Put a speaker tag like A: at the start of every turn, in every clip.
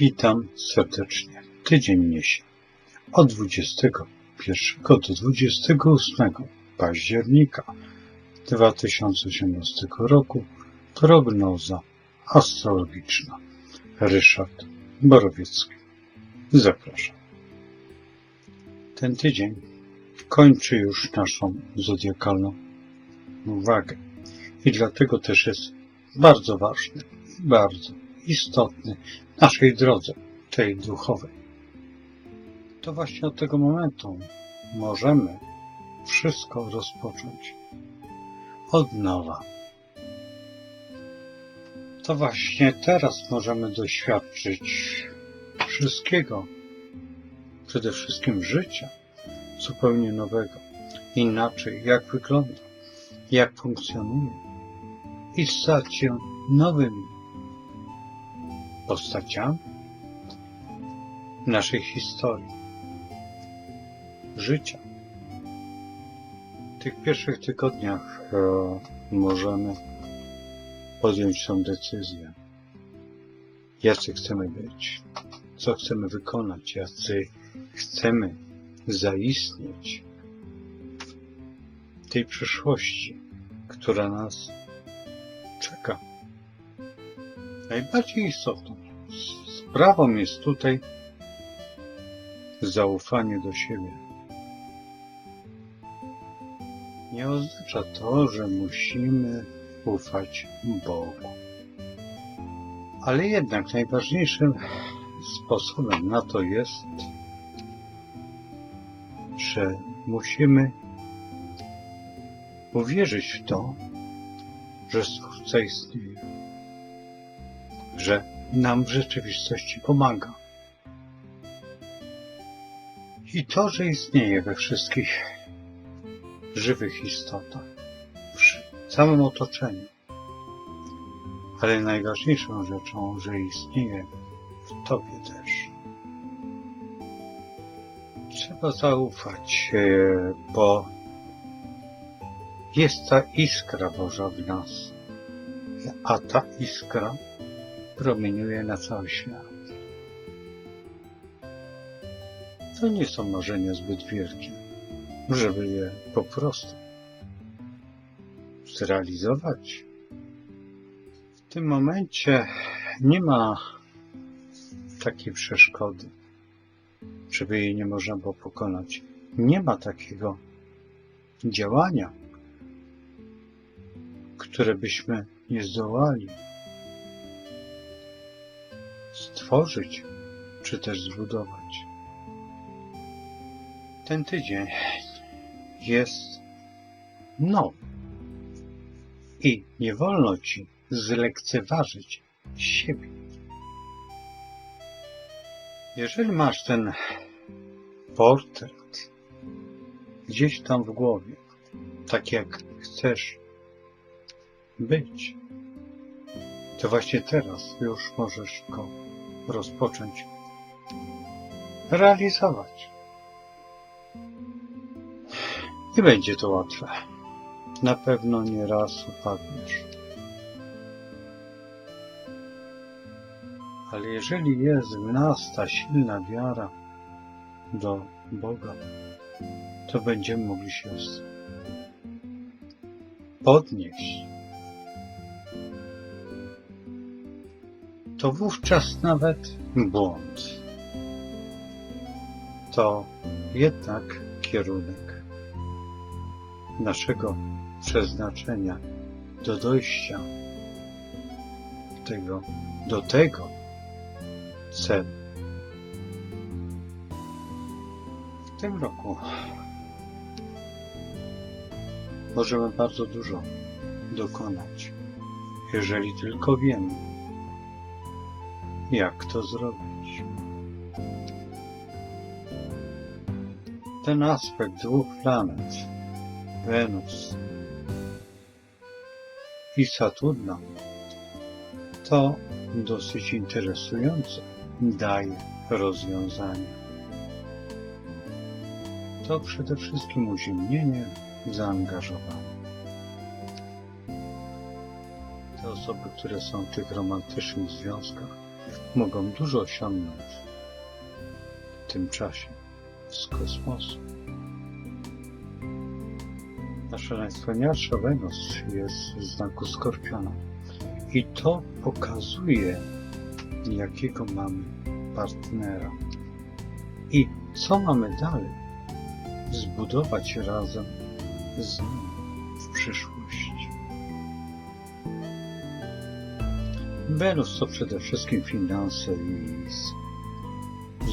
A: Witam serdecznie. Tydzień niesie od 21 do 28 października 2018 roku prognoza astrologiczna. Ryszard Borowiecki. Zapraszam. Ten tydzień kończy już naszą zodiakalną uwagę i dlatego też jest bardzo ważny, bardzo istotny naszej drodze, tej duchowej. To właśnie od tego momentu możemy wszystko rozpocząć od nowa. To właśnie teraz możemy doświadczyć wszystkiego, przede wszystkim życia zupełnie nowego, inaczej jak wygląda, jak funkcjonuje i stać się nowymi postaciami naszej historii, życia. W tych pierwszych tygodniach e, możemy podjąć tą decyzję, jacy chcemy być, co chcemy wykonać, jacy chcemy zaistnieć w tej przyszłości, która nas czeka. Najbardziej istotną sprawą jest tutaj zaufanie do siebie. Nie oznacza to, że musimy ufać Bogu. Ale jednak najważniejszym sposobem na to jest, że musimy uwierzyć w to, że Stwórca istnieje, że nam w rzeczywistości pomaga. I to, że istnieje we wszystkich żywych istotach, w całym otoczeniu. Ale najważniejszą rzeczą, że istnieje w Tobie też. Trzeba zaufać, bo jest ta iskra Boża w nas, a ta iskra promieniuje na cały świat. To nie są marzenia zbyt wielkie, żeby je po prostu zrealizować. W tym momencie nie ma takiej przeszkody, żeby jej nie można było pokonać. Nie ma takiego działania, które byśmy nie zdołali stworzyć, czy też zbudować. Ten tydzień jest nowy i nie wolno ci zlekceważyć siebie. Jeżeli masz ten portret gdzieś tam w głowie, tak jak chcesz być, to właśnie teraz już możesz go rozpocząć realizować. Nie będzie to łatwe. Na pewno nie raz upadniesz. Ale jeżeli jest w nas ta silna wiara do Boga, to będziemy mogli się podnieść. To wówczas nawet błąd. To jednak kierunek naszego przeznaczenia do dojścia tego, do tego celu. W tym roku możemy bardzo dużo dokonać, jeżeli tylko wiemy, jak to zrobić. Ten aspekt dwóch planet, Wenus i Saturna, to dosyć interesujące, daje rozwiązanie. To przede wszystkim uziemnienie, zaangażowanie. Te osoby, które są w tych romantycznych związkach, mogą dużo osiągnąć w tym czasie z kosmosu. Nasza najwspanialsza Wenus jest w znaku Skorpiona i to pokazuje, jakiego mamy partnera i co mamy dalej zbudować razem z nim w przyszłości. Wenus to przede wszystkim finanse i z,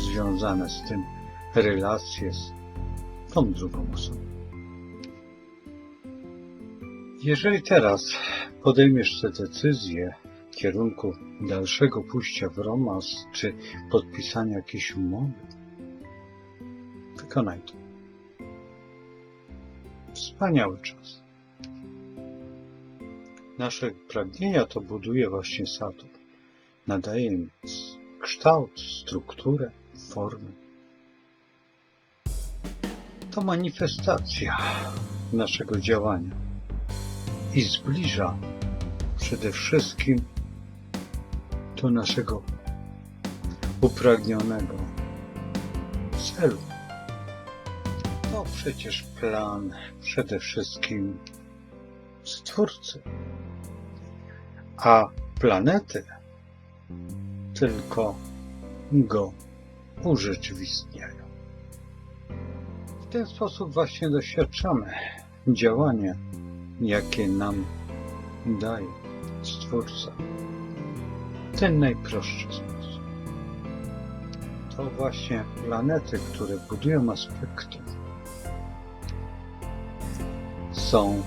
A: związane z tym relacje z tą drugą osobą. Jeżeli teraz podejmiesz tę decyzję w kierunku dalszego pójścia w romans czy podpisania jakiejś umowy, wykonaj to. Wspaniały czas. Nasze pragnienia to buduje właśnie Saturn. Nadaje im kształt, strukturę, formę. To manifestacja naszego działania i zbliża przede wszystkim do naszego upragnionego celu. To przecież plan przede wszystkim Stwórcy, a planety tylko go urzeczywistniają. W ten sposób właśnie doświadczamy działania, jakie nam daje Stwórca. Ten najprostszy sposób. To właśnie planety, które budują aspekty, są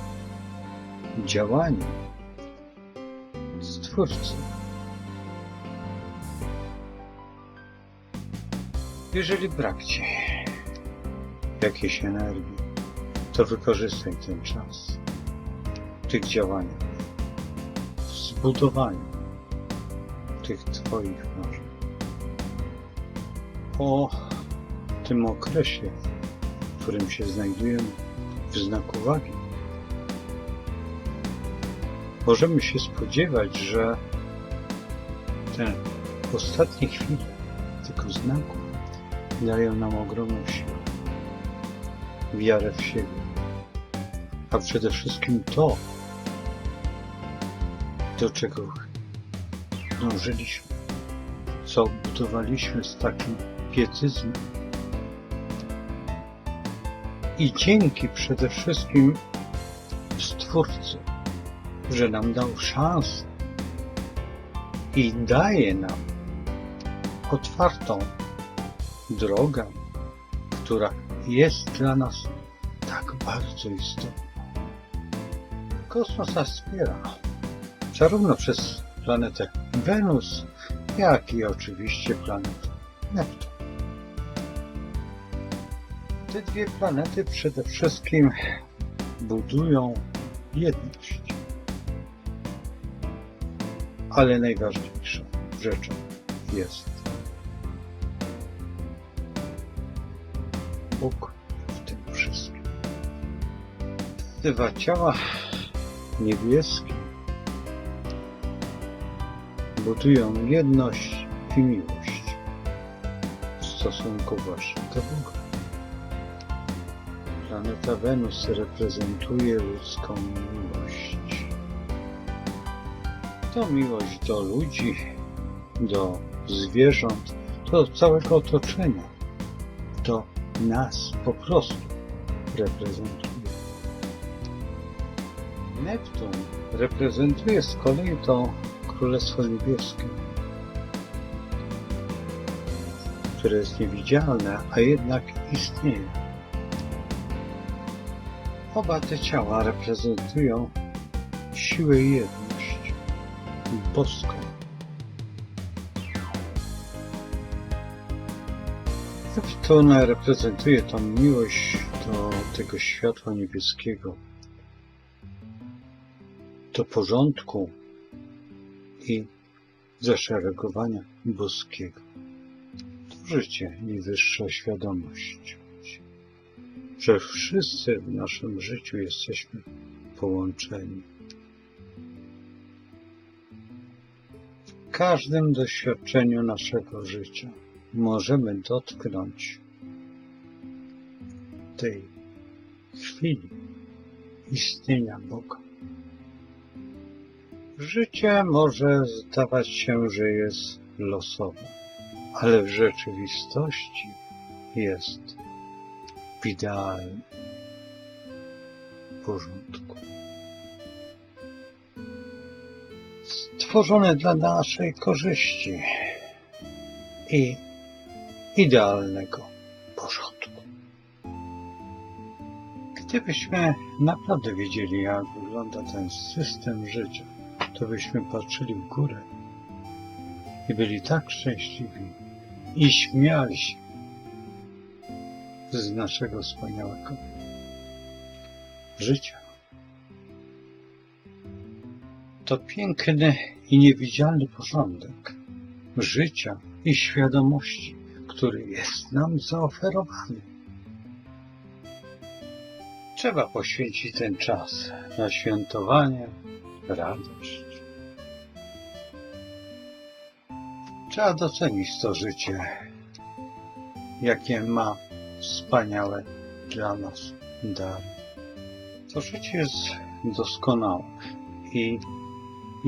A: działaniem Stwórcy. Jeżeli brak Ci jakiejś energii, to wykorzystaj ten czas w tych działaniach, w zbudowaniu tych Twoich marzeń. O tym okresie, w którym się znajdujemy w znaku wagi, możemy się spodziewać, że te ostatnie chwile tego znaku dają nam ogromną siłę, wiarę w siebie, a przede wszystkim to, do czego dążyliśmy, co budowaliśmy z takim pietyzmem. I dzięki przede wszystkim Stwórcy, że nam dał szansę i daje nam otwartą drogę, która jest dla nas tak bardzo istotna. Kosmos nas wspiera, zarówno przez planetę Wenus, jak i oczywiście planetę Neptun. Te dwie planety przede wszystkim budują jedność. Ale najważniejszą rzeczą jest Bóg w tym wszystkim. Dwa ciała niebieskie budują jedność i miłość w stosunku właśnie do Boga. Planeta Wenus reprezentuje ludzką miłość. To miłość do ludzi, do zwierząt, do całego otoczenia. To nas po prostu reprezentuje. Neptun reprezentuje z kolei to Królestwo Niebieskie, które jest niewidzialne, a jednak istnieje. Oba te ciała reprezentują siłę i jedność boską. Neptun reprezentuje tą miłość do tego światła niebieskiego, do porządku i zaszeregowania boskiego. To życie i wyższa świadomość, że wszyscy w naszym życiu jesteśmy połączeni. Każdym doświadczeniu naszego życia możemy dotknąć tej chwili istnienia Boga. Życie może zdawać się, że jest losowe, ale w rzeczywistości jest w idealnym porządku. Stworzone dla naszej korzyści i idealnego porządku. Gdybyśmy naprawdę wiedzieli, jak wygląda ten system życia, to byśmy patrzyli w górę i byli tak szczęśliwi i śmiali się z naszego wspaniałego życia. To piękny i niewidzialny porządek życia i świadomości, który jest nam zaoferowany. Trzeba poświęcić ten czas na świętowanie, radość. Trzeba docenić to życie, jakie ma wspaniałe dla nas dary. To życie jest doskonałe i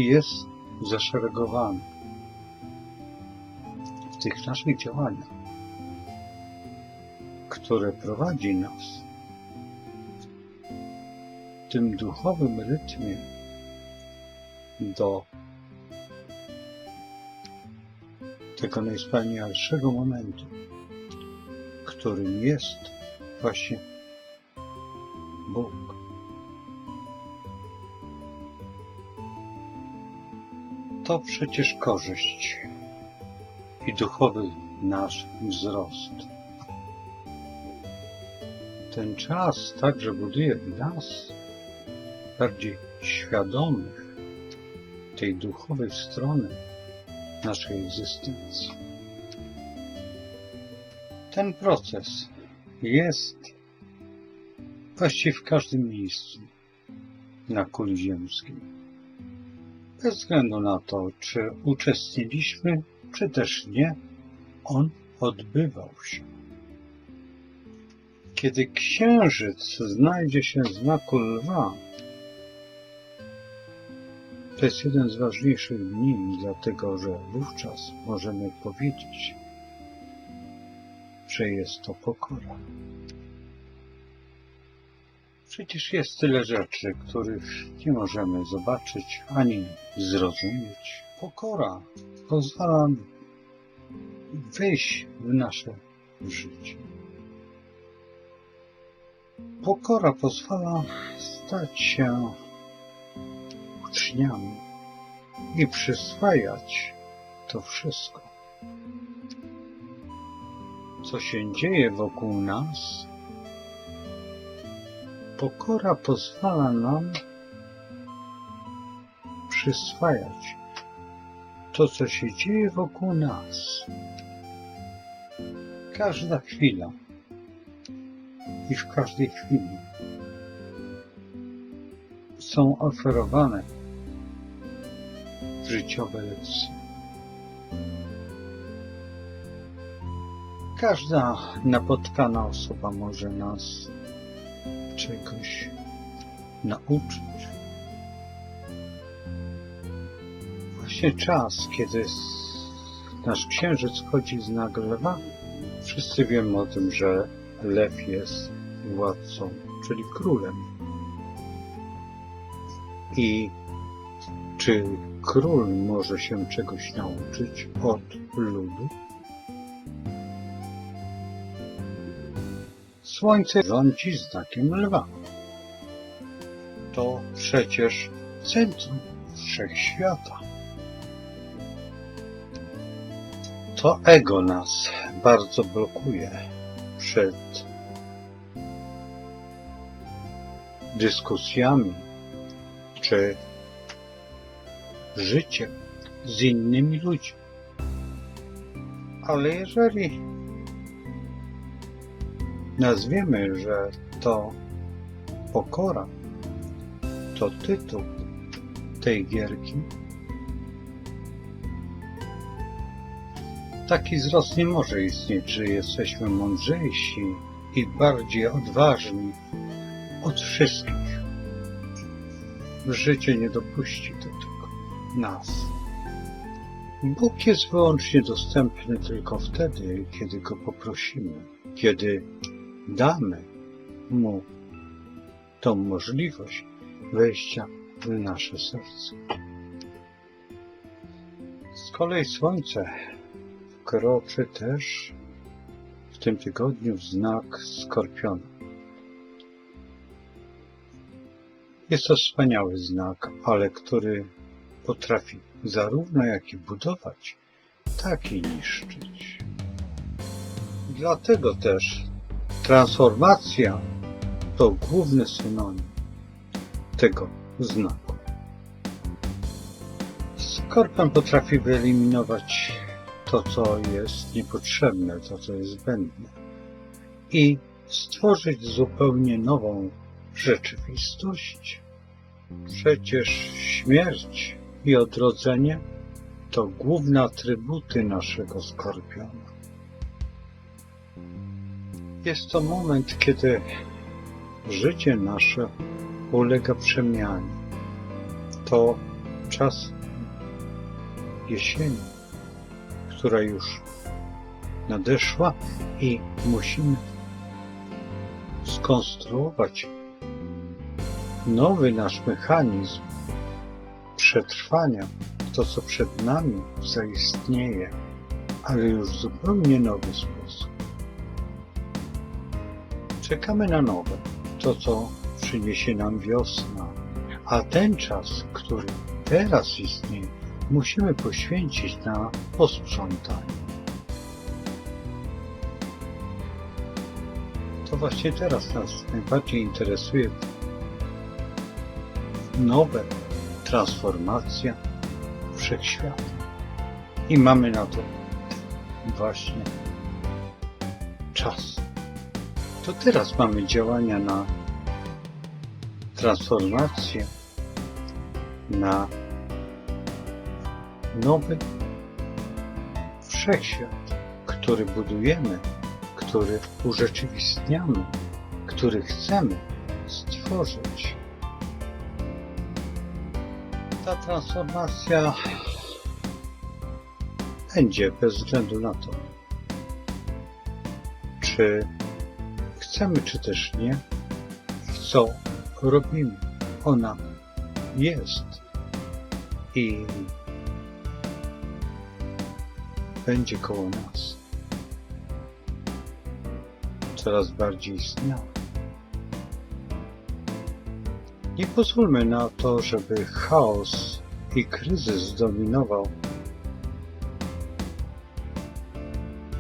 A: jest zaszeregowane w tych naszych działaniach, które prowadzi nas w tym duchowym rytmie do tego najwspanialszego momentu, którym jest właśnie Bóg. To przecież korzyść i duchowy nasz wzrost. Ten czas także buduje w nas bardziej świadomych tej duchowej strony naszej egzystencji. Ten proces jest właściwie w każdym miejscu na kuli ziemskiej. Bez względu na to, czy uczestniczyliśmy, czy też nie, on odbywał się. Kiedy księżyc znajdzie się w znaku lwa, to jest jeden z ważniejszych dni, dlatego że wówczas możemy powiedzieć, że jest to pokora. Przecież jest tyle rzeczy, których nie możemy zobaczyć ani zrozumieć. Pokora pozwala wejść w nasze życie. Pokora pozwala stać się uczniami i przyswajać to wszystko, co się dzieje wokół nas. Pokora pozwala nam przyswajać to, co się dzieje wokół nas. Każda chwila i w każdej chwili są oferowane życiowe lekcje. Każda napotkana osoba może nas czegoś nauczyć. Właśnie czas, kiedy nasz księżyc chodzi z lwa, wszyscy wiemy o tym, że lew jest władcą, czyli królem. I czy król może się czegoś nauczyć od ludu? Słońce rządzi znakiem lwa. To przecież centrum wszechświata. To ego nas bardzo blokuje przed dyskusjami czy życiem z innymi ludźmi. Ale jeżeli nazwiemy, że to pokora, to tytuł tej gierki, Taki wzrost nie może istnieć, że jesteśmy mądrzejsi i bardziej odważni od wszystkich. Życie nie dopuści do tego nas. Bóg jest wyłącznie dostępny tylko wtedy, kiedy go poprosimy, kiedy damy mu tą możliwość wejścia w nasze serce. Z kolei Słońce wkroczy też w tym tygodniu w znak Skorpiona. Jest to wspaniały znak, ale który potrafi zarówno jak i budować, tak i niszczyć. Dlatego też transformacja to główny synonim tego znaku. Skorpion potrafi wyeliminować to, co jest niepotrzebne, to, co jest zbędne i stworzyć zupełnie nową rzeczywistość. Przecież śmierć i odrodzenie to główne atrybuty naszego skorpiona. Jest to moment, kiedy życie nasze ulega przemianie. To czas jesieni, która już nadeszła i musimy skonstruować nowy nasz mechanizm przetrwania, to co przed nami zaistnieje, ale już w zupełnie nowy sposób. Czekamy na nowe, to co przyniesie nam wiosna, a ten czas, który teraz istnieje, musimy poświęcić na posprzątanie. To właśnie teraz nas najbardziej interesuje nowe transformacja wszechświata. I mamy na to właśnie czas. To teraz mamy działania na transformację, na nowy wszechświat, który budujemy, który urzeczywistniamy, który chcemy stworzyć. Ta transformacja będzie bez względu na to, czy chcemy, czy też nie, co robimy. Ona jest i będzie koło nas. Coraz bardziej istniała. Nie pozwólmy na to, żeby chaos i kryzys zdominował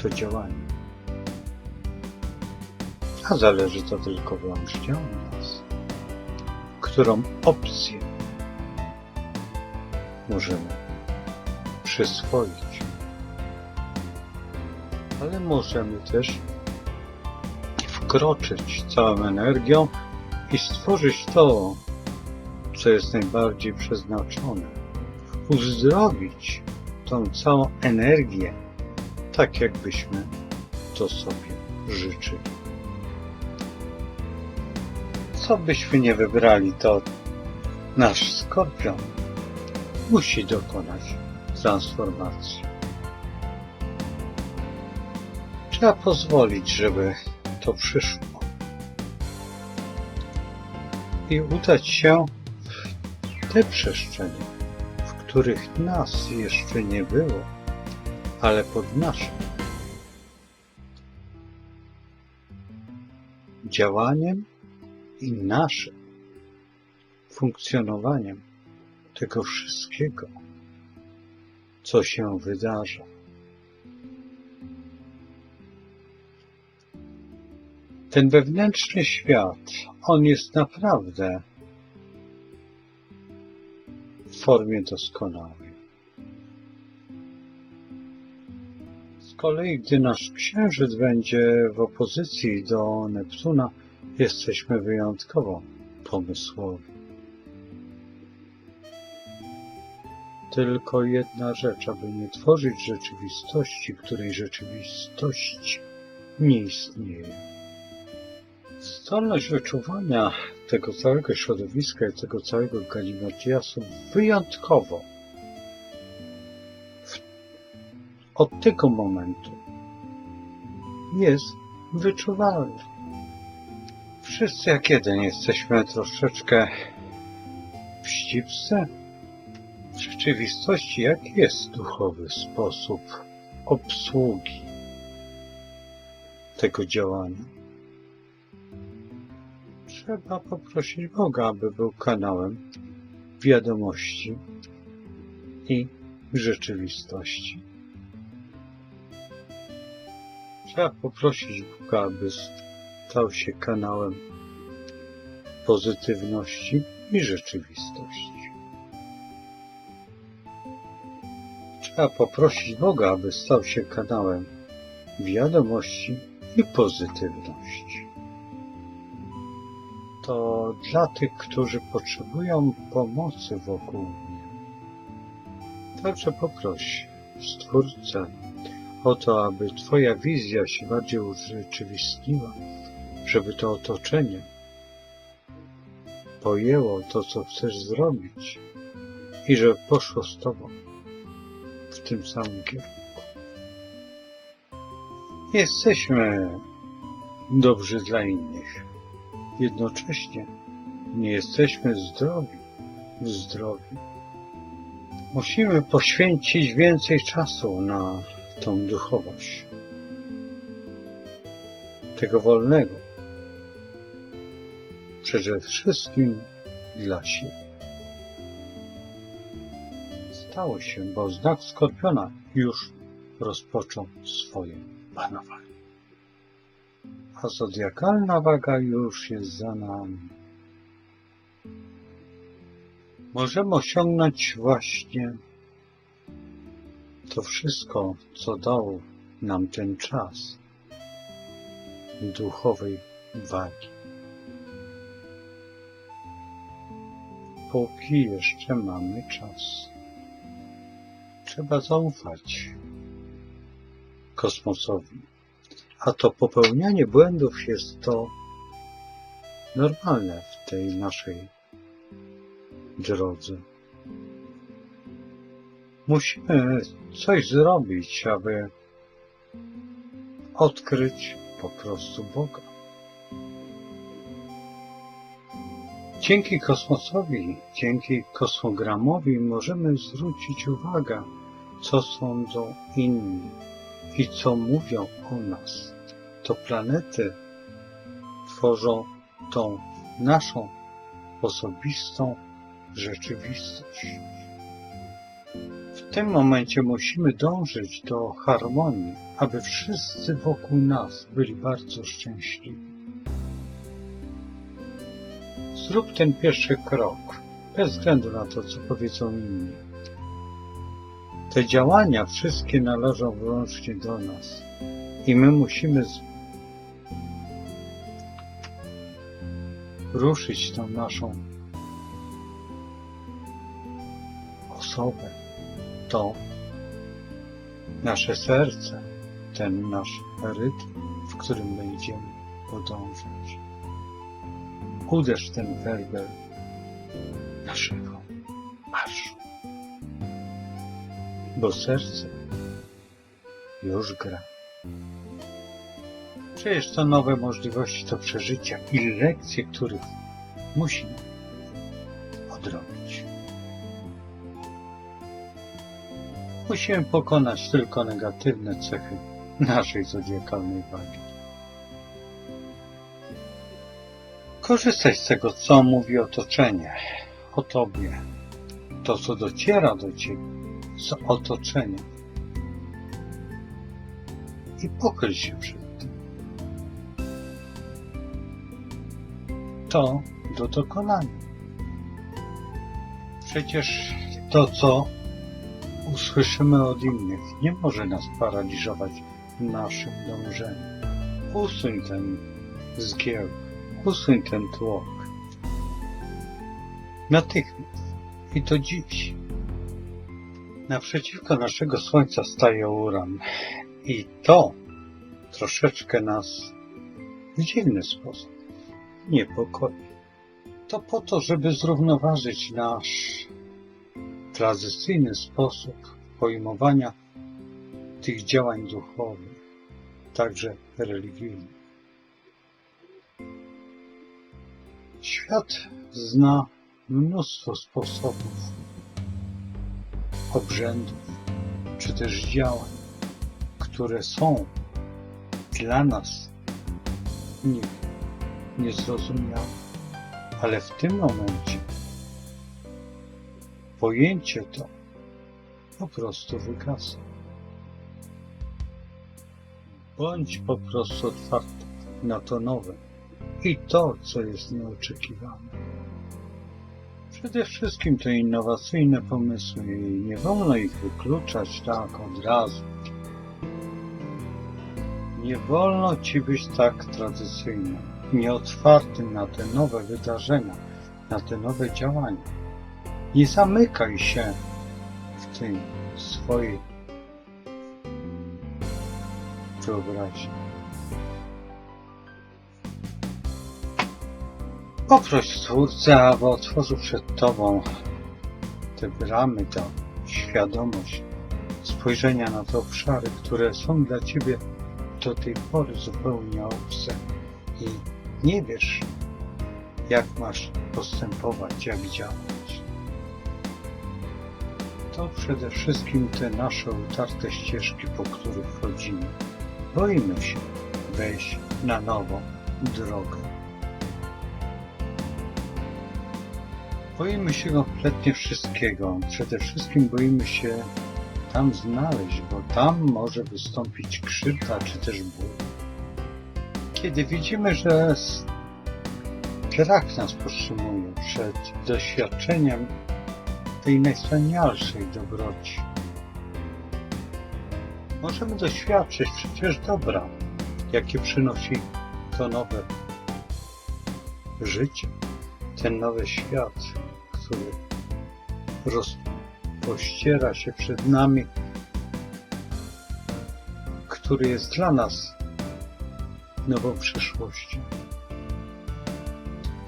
A: to działanie. A zależy to tylko wyłącznie od nas. Którą opcję możemy przyswoić. Ale możemy też wkroczyć całą energią i stworzyć to, co jest najbardziej przeznaczone. Uzdrowić tą całą energię, tak jakbyśmy to sobie życzyli. Co byśmy nie wybrali, to nasz skorpion musi dokonać transformacji. Trzeba pozwolić, żeby to przyszło. I udać się w te przestrzenie, w których nas jeszcze nie było, ale pod naszym działaniem i naszym funkcjonowaniem tego wszystkiego, co się wydarza. Ten wewnętrzny świat, on jest naprawdę w formie doskonałej. Z kolei, gdy nasz księżyc będzie w opozycji do Neptuna, jesteśmy wyjątkowo pomysłowi. tylko jedna rzecz, aby nie tworzyć rzeczywistości, której rzeczywistość nie istnieje. Zdolność wyczuwania tego całego środowiska i tego całego galimatiasu wyjątkowo od tego momentu jest wyczuwalna. Wszyscy jak jeden jesteśmy troszeczkę. W rzeczywistości jaki jest duchowy sposób obsługi tego działania? Trzeba poprosić Boga, aby był kanałem wiadomości i rzeczywistości. Trzeba poprosić Boga, aby stał się kanałem pozytywności i rzeczywistości. Trzeba poprosić Boga, aby stał się kanałem wiadomości i pozytywności. To dla tych, którzy potrzebują pomocy wokół mnie. Także poproś Stwórcę o to, aby Twoja wizja się bardziej urzeczywistniła, żeby to otoczenie pojęło to, co chcesz zrobić i że poszło z Tobą w tym samym kierunku. Jesteśmy dobrzy dla innych. Jednocześnie nie jesteśmy zdrowi w zdrowiu. Musimy poświęcić więcej czasu na tą duchowość. Tego wolnego. Przede wszystkim dla siebie. Stało się, bo znak Skorpiona już rozpoczął swoje panowanie. A zodiakalna waga już jest za nami. Możemy osiągnąć właśnie to wszystko, co dał nam ten czas duchowej wagi. Póki jeszcze mamy czas. Trzeba zaufać kosmosowi. A to popełnianie błędów jest to normalne w tej naszej drodze. Musimy coś zrobić, aby odkryć po prostu Boga. Dzięki kosmosowi, dzięki kosmogramowi możemy zwrócić uwagę, co sądzą inni i co mówią o nas. To planety tworzą tą naszą osobistą rzeczywistość. W tym momencie musimy dążyć do harmonii, aby wszyscy wokół nas byli bardzo szczęśliwi. Zrób ten pierwszy krok, bez względu na to, co powiedzą inni. Te działania wszystkie należą wyłącznie do nas i my musimy ruszyć tą naszą osobę, to nasze serce, ten nasz rytm, w którym będziemy podążać. Uderz ten werber naszego marszu, bo serce już gra. Przecież to nowe możliwości do przeżycia i lekcje, których musimy odrobić. Musimy pokonać tylko negatywne cechy naszej zodiakalnej wagi. Korzystaj z tego, co mówi otoczenie o tobie. To, co dociera do ciebie z otoczenia. I pochyl się przed tym. To do dokonania. Przecież to, co usłyszymy od innych, nie może nas paraliżować w naszym dążeniu. Usuń ten zgiełk, usuń ten tłok. Natychmiast i to dziś. Naprzeciwko naszego Słońca staje Uran. I to troszeczkę nas w dziwny sposób niepokoi. To po to, żeby zrównoważyć nasz tradycyjny sposób pojmowania tych działań duchowych, także religijnych. Świat zna mnóstwo sposobów, obrzędów, czy też działań, które są dla nas nie, niezrozumiałe. Ale w tym momencie pojęcie to po prostu wygasa. Bądź po prostu otwarty na to nowe i to, co jest nieoczekiwane. Przede wszystkim to innowacyjne pomysły i nie wolno ich wykluczać tak od razu. Nie wolno ci być tak tradycyjnym, nieotwartym na te nowe wydarzenia, na te nowe działania. Nie zamykaj się w tym swojej wyobraźni. Poproś Stwórcę, aby otworzył przed Tobą te bramy, ta świadomość spojrzenia na te obszary, które są dla Ciebie do tej pory zupełnie obce i nie wiesz, jak masz postępować, jak działać. To przede wszystkim te nasze utarte ścieżki, po których chodzimy. Boimy się wejść na nową drogę. Boimy się kompletnie wszystkiego. Przede wszystkim boimy się tam znaleźć, bo tam może wystąpić krzywda czy też ból. Kiedy widzimy, że strach nas powstrzymuje przed doświadczeniem tej najwspanialszej dobroci, możemy doświadczyć przecież dobra, jakie przynosi to nowe życie, ten nowy świat, który rozpościera się przed nami, który jest dla nas nową przyszłością.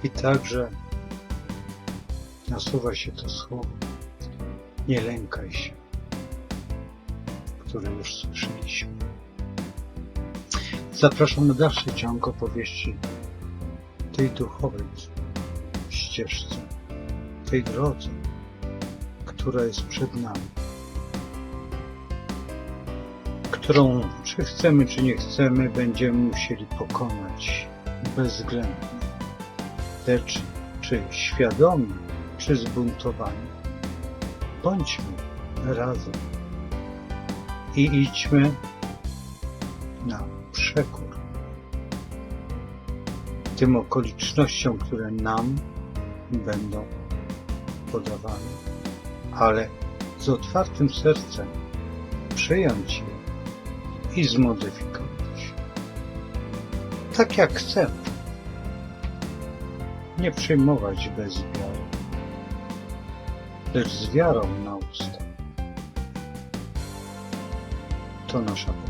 A: I także nasuwa się to słowo nie lękaj się, które już słyszeliśmy. Zapraszam na dalszy ciąg opowieści tej duchowej ścieżce, tej drodze, która jest przed nami, którą, czy chcemy, czy nie chcemy, będziemy musieli pokonać bezwzględnie, lecz czy świadomi, czy zbuntowani. Bądźmy razem i idźmy na przekór tym okolicznościom, które nam będą podawane, ale z otwartym sercem przyjąć je i zmodyfikować. Tak jak chcemy. Nie przyjmować bez wiary, lecz z wiarą na usta. To nasza.